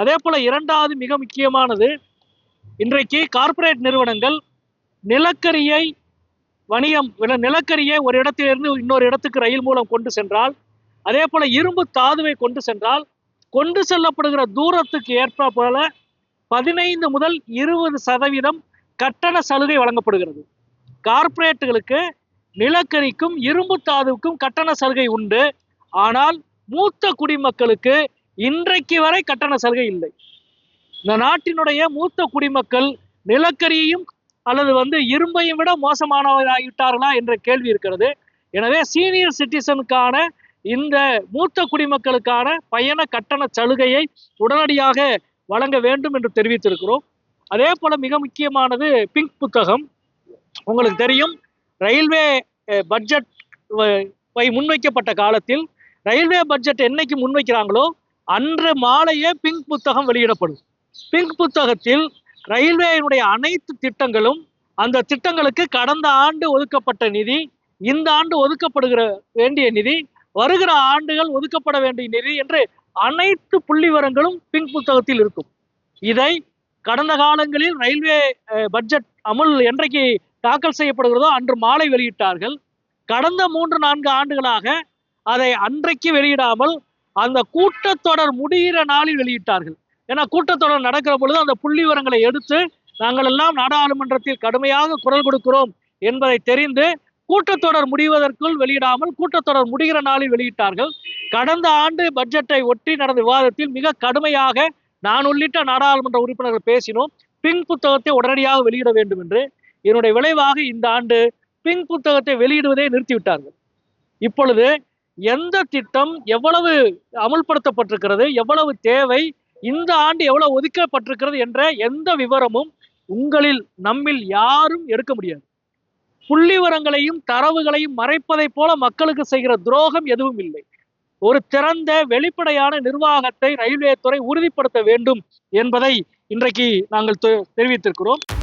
அதே போல இரண்டாவது மிக முக்கியமானது இன்றைக்கு கார்ப்பரேட் நிறுவனங்கள் நிலக்கரியை வணிகம் நிலக்கரியை ஒரு இடத்திலிருந்து இன்னொரு இடத்துக்கு ரயில் மூலம் கொண்டு சென்றால் அதே போல இரும்பு தாதுவை கொண்டு சென்றால் கொண்டு செல்லப்படுகிற தூரத்துக்கு ஏற்ப போல பதினைந்து முதல் இருபது சதவீதம் கட்டண சலுகை வழங்கப்படுகிறது. கார்ப்பரேட்டுகளுக்கு நிலக்கரிக்கும் இரும்பு தாதுவுக்கும் கட்டண சலுகை உண்டு. ஆனால் மூத்த குடிமக்களுக்கு இன்றைக்கு வரை கட்டண சலுகை இல்லை. இந்த நாட்டினுடைய மூத்த குடிமக்கள் நிலக்கரியையும் அல்லது வந்து இரும்பையும் விட மோசமானவராகிவிட்டார்களா என்ற கேள்வி இருக்கிறது. எனவே சீனியர் சிட்டிசனுக்கான இந்த மூத்த குடிமக்களுக்கான பயண கட்டண சலுகையை உடனடியாக வழங்க வேண்டும் என்று தெரிவித்திருக்கிறோம். அதே போல மிக முக்கியமானது பிங்க் புத்தகம். உங்களுக்கு தெரியும் ரயில்வே பட்ஜெட் முன்வைக்கப்பட்ட காலத்தில் ரயில்வே பட்ஜெட் என்னைக்கு முன்வைக்கிறாங்களோ அன்று மாலையே பிங்க் புத்தகம் வெளியிடப்படும். பிங்க் புத்தகத்தில் ரயில்வேயினுடைய அனைத்து திட்டங்களும் அந்த திட்டங்களுக்கு கடந்த ஆண்டு ஒதுக்கப்பட்ட நிதி இந்த ஆண்டு ஒதுக்கப்படுகிற வேண்டிய நிதி வருகிற ஆண்டுகள் ஒதுக்கப்பட வேண்டிய நிதி என்று அனைத்து புள்ளிவரங்களும் பிங்க் புத்தகத்தில் இருக்கும். இதை கடந்த காலங்களில் ரயில்வே பட்ஜெட் அமுல் என்றைக்கு தாக்கல் செய்யப்படுகிறதோ அன்று மாலை வெளியிட்டார்கள். கடந்த மூன்று நான்கு ஆண்டுகளாக அதை அன்றைக்கு வெளியிடாமல் அந்த கூட்டத்தொடர் முடிகிற நாளில் வெளியிட்டார்கள். ஏன்னா கூட்டத்தொடர் நடக்கிற பொழுது அந்த புள்ளி விவரங்களை எடுத்து நாங்கள் எல்லாம் நாடாளுமன்றத்தில் கடுமையாக குரல் கொடுக்கிறோம் என்பதை தெரிந்து கூட்டத்தொடர் முடிவதற்குள் வெளியிடாமல் கூட்டத்தொடர் முடிகிற நாளில் வெளியிட்டார்கள். கடந்த ஆண்டு பட்ஜெட்டை ஒட்டி நடந்த விவாதத்தில் மிக கடுமையாக நான் உள்ளிட்ட நாடாளுமன்ற உறுப்பினர்கள் பேசினோம். பின் புத்தகத்தை உடனடியாக வெளியிட வேண்டும் என்று. இதனுடைய விளைவாக இந்த ஆண்டு பின் புத்தகத்தை வெளியிடுவதை நிறுத்திவிட்டார்கள். இப்பொழுது எந்த திட்டம் எவ்வளவு அமுல்படுத்தப்பட்டிருக்கிறது எவ்வளவு தேவை இந்த ஆண்டு எவ்வளவு ஒதுக்கப்பட்டிருக்கிறது என்ற எந்த விவரமும் உங்களில் நம்மில் யாரும் எடுக்க முடியாது. புள்ளிவரங்களையும் தரவுகளையும் மறைப்பதைப் போல மக்களுக்கு செய்கிற துரோகம் எதுவும் இல்லை. ஒரு திறந்த வெளிப்படையான நிர்வாகத்தை ரயில்வே துறை உறுதிப்படுத்த வேண்டும் என்பதை இன்றைக்கு நாங்கள் தெ- தெரிவித்திருக்கிறோம்.